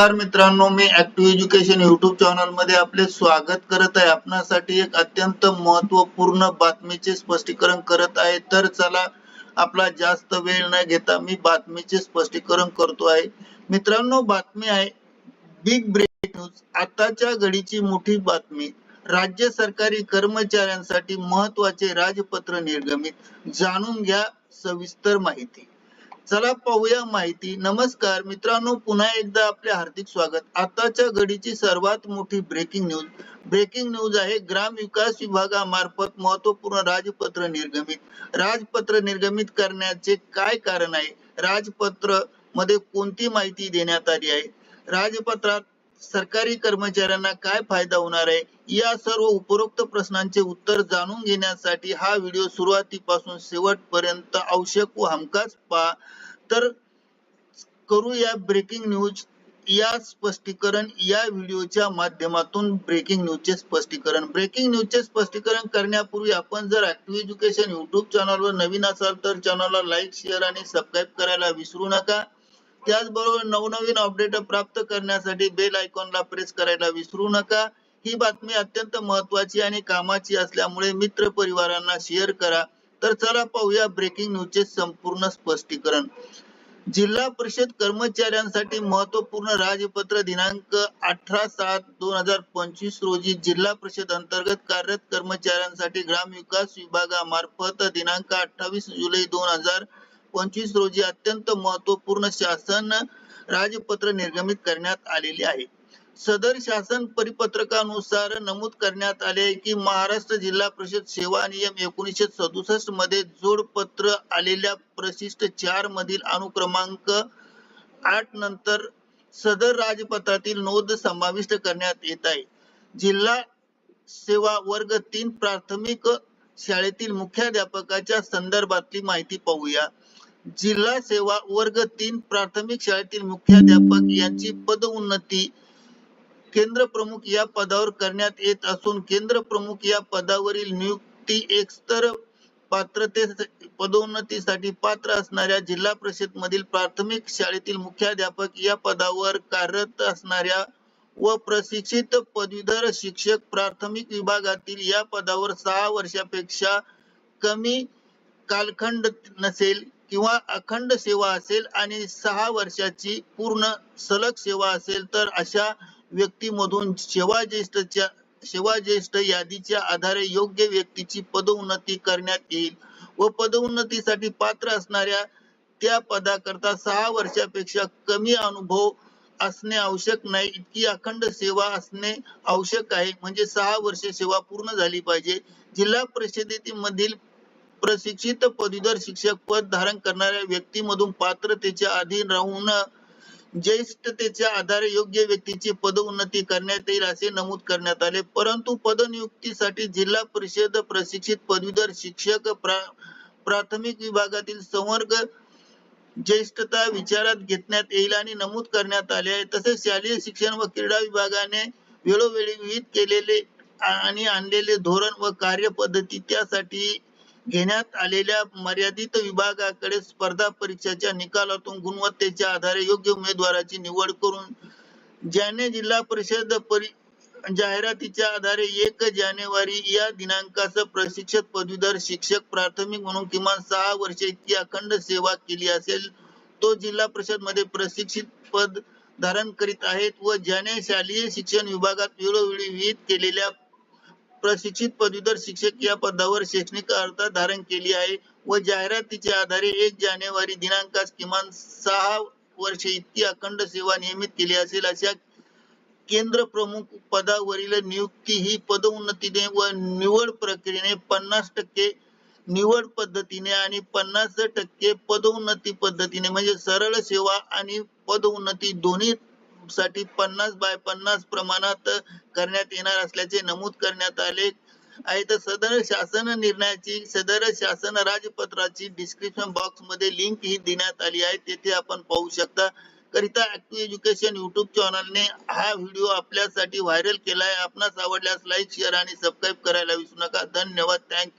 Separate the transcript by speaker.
Speaker 1: नमस्कार मित्रांनो मी ऍक्टिव्ह एज्युकेशन युट्यूब चॅनलमध्ये आपले स्वागत करत आहे. आपणासाठी एक अत्यंत महत्त्वपूर्ण बातमीचे स्पष्टीकरण करत आहे. तर चला आपला जास्त वेळ न घेता मी बातमीचे स्पष्टीकरण करतो आहे. मित्रांनो बातमी आहे बिग ब्रेक न्यूज आताच्या घडीची मोठी बातमी. राज्य सरकारी कर्मचाऱ्यांसाठी महत्त्वाचे राजपत्र निर्गमित. जाणून घ्या सविस्तर माहिती. चला पाहूया माहिती. नमस्कार मित्रांनो पुन्हा एकदा आपले हार्दिक स्वागत. आताच्या घडीची सर्वात मोठी ब्रेकिंग न्यूज ब्रेकिंग न्यूज आहे ग्राम विकास विभागामार्फत महत्त्वपूर्ण राजपत्र निर्गमित. राजपत्र निर्गमित करण्याचे काय कारण आहे? राजपत्रमध्ये कोणती माहिती देण्यात आली आहे? राजपत्रात सरकारी कर्मचाऱ्यांना काय फायदा होणार आहे? या सर्व उपरोक्त प्रश्नांचे उत्तर जाणून घेण्यासाठी हा व्हिडिओ सुरुवातीपासून शेवटपर्यंत आवश्यक व हमखास पहा. तर करूया ब्रेकिंग न्यूज या स्पष्टीकरण या व्हिडिओच्या माध्यमातून ब्रेकिंग न्यूजचे स्पष्टीकरण. ब्रेकिंग न्यूजचे स्पष्टीकरण करण्यापूर्वी आपण जर ऍक्टिव्ह एज्युकेशन युट्यूब चॅनलवर नवीन असाल तर चॅनलला लाईक शेअर आणि सबस्क्राईब करायला विसरू नका. त्याचबरोबर नवनवीन अपडेट प्राप्त करण्यासाठी बेल आयकॉनला प्रेस करायला विसरू नका. ही बातमी अत्यंत महत्वाची आणि कामाची असल्यामुळे मित्र परिवारांना शेअर करा. तर चला पाहूया ब्रेकिंग न्यूज चे संपूर्ण स्पष्टीकरण. जिल्हा परिषद कर्मचाऱ्यांसाठी महत्त्वपूर्ण राजपत्र दिनांक अठरा सात दोन हजार पंचवीस रोजी जिल्हा परिषद अंतर्गत कार्यरत कर्मचाऱ्यांसाठी ग्रामविकास विभागामार्फत दिनांक अठ्ठावीस जुलै दोन हजार पंचवीस रोजी अत्यंत महत्त्वपूर्ण शासन राजपत्र निर्गमित करण्यात आलेले आहे. सदर शासन परिपत्रकानुसार नमूद करण्यात आले की महाराष्ट्र जिल्हा परिषद सेवा नियम एकोणीसशे सदुसष्टमध्ये जोडपत्र आलेल्या प्रशिष्ट चार मधील अनुक्रमांक आठ नंतर सदर राजपत्रातील नोंद समाविष्ट करण्यात येत आहे. जिल्हा सेवा वर्ग तीन प्राथमिक शाळेतील मुख्याध्यापकाच्या संदर्भातली माहिती पाहूया. जिल्हा सेवा वर्ग तीन प्राथमिक शाळेतील मुख्याध्यापक यांची पदोन्नती केंद्र प्रमुख या पदावर करण्यात येत असून केंद्र प्रमुख या पदावरील नियुक्ती एकस्तर पात्रते पदोन्नतीसाठी पात्र असणाऱ्या जिल्हा परिषद मधील प्राथमिक शाळेतील मुख्याध्यापक या पदावर कार्यरत असणाऱ्या व प्रशिक्षित पदवीधर शिक्षक प्राथमिक विभागातील या पदावर सहा वर्षापेक्षा कमी कालखंड नसेल किंवा अखंड सेवा असेल आणि सहा वर्षाची पूर्ण सलग सेवा असेल तर अशा व्यक्तीमधून सेवाज्येष्ठच्या सेवाज्येष्ठ यादीच्या आधारे योग्य व्यक्तीची पदोन्नती करण्यात येईल व पदोन्नतीसाठी पात्र असणाऱ्या त्या पदाकरता सहा वर्षापेक्षा कमी अनुभव असणे आवश्यक नाही. इतकी अखंड सेवा असणे आवश्यक आहे. म्हणजे सहा वर्ष सेवा पूर्ण झाली पाहिजे. जिल्हा परिषदेमधील प्रशिक्षित पदवीधर शिक्षक पद धारण करणाऱ्या व्यक्तीमधून पात्रतेच्या अधीन राहून ज्येष्ठतेच्या आधारे योग्य व्यक्तीची पदोन्नती करण्यात येईल असे नमूद करण्यात आले. परंतु पदनियुक्तीसाठी जिल्हा परिषद प्रशिक्षित पदवीधर शिक्षक प्रा प्राथमिक विभागातील संवर्ग ज्येष्ठता विचारात घेण्यात येईल आणि नमूद करण्यात आले आहे. तसेच शालेय शिक्षण व क्रीडा विभागाने वेळोवेळी विहित केलेले आणि आणलेले धोरण व कार्यपद्धती त्यासाठी घेण्यात आलेल्या मर्यादित विभागाकडे स्पर्धा परीक्षाच्या निकालातून गुणवत्तेच्या आधारे योग्य उमेदवाराची निवड करून ज्याने जिल्हा परिषद परी जाहिरातीच्या आधारे एक जानेवारी या दिनांकास प्रशिक्षक पदवीधर शिक्षक प्राथमिक म्हणून किमान सहा वर्षे इतकी अखंड सेवा केली असेल तो जिल्हा परिषदमध्ये प्रशिक्षित पद धारण करीत आहेत व ज्याने शालेय शिक्षण विभागात वेळोवेळी विहित केलेल्या प्रशिक्षित पदवीधर शिक्षक या पदावर शैक्षणिक अर्हता धारण केली आहे व जाहिरातीच्या आधारे एक जानेवारी दिनांकास किमान सहा वर्ष इतकी अखंड सेवा नियमित केली असेल. अशा केंद्र प्रमुख पदावरील नियुक्ती ही पदोन्नतीने व निवड प्रक्रियेने पन्नास टक्के निवड पद्धतीने आणि पन्नास टक्के पदोन्नती पद्धतीने म्हणजे सरळ सेवा आणि पदोन्नती दोन्ही साठी पन्नास बाय पन्नास प्रमाणात करण्यात येणार असल्याचे नमूद करण्यात आले. आहे तर सदर शासन निर्णयाची सदर शासन राजपत्राची डिस्क्रिप्शन बॉक्समध्ये लिंक ही देण्यात आली आहे. तेथे आपण पाहू शकता. करिता ऍक्टिव्ह एज्युकेशन युट्यूब चॅनलने हा व्हिडिओ आपल्यासाठी व्हायरल केला आहे आपणास आवडल्यास लाईक शेअर आणि सबस्क्राईब करायला विसरू नका. धन्यवाद. थँक्यू